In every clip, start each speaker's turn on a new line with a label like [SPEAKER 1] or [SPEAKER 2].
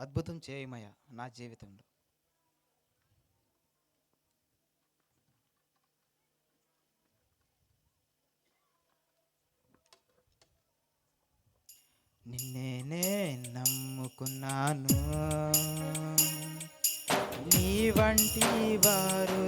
[SPEAKER 1] అద్భుతం చేయమయ్యా నా జీవితంలో. నిన్నేనే నమ్ముకున్నాను. నీ వంటి వారు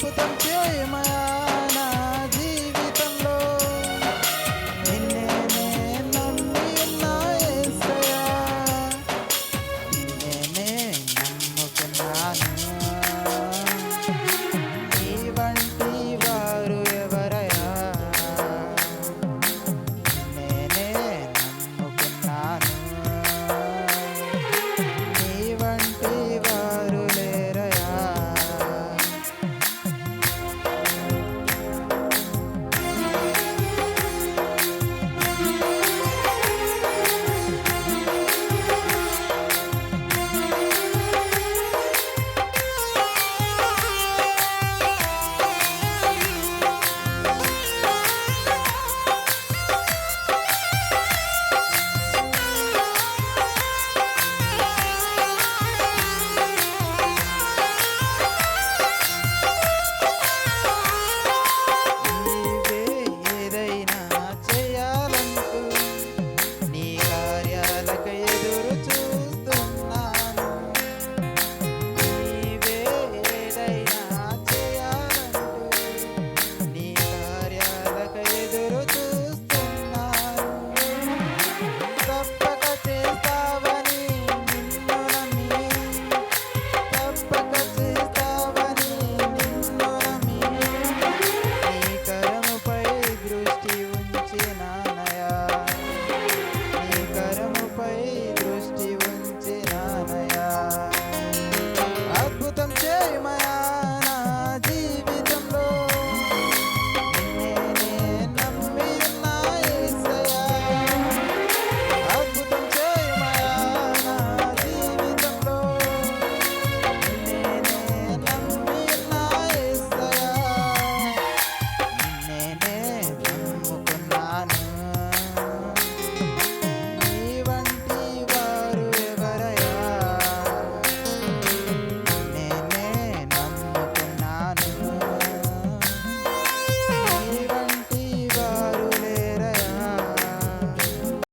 [SPEAKER 1] Куда ты, моя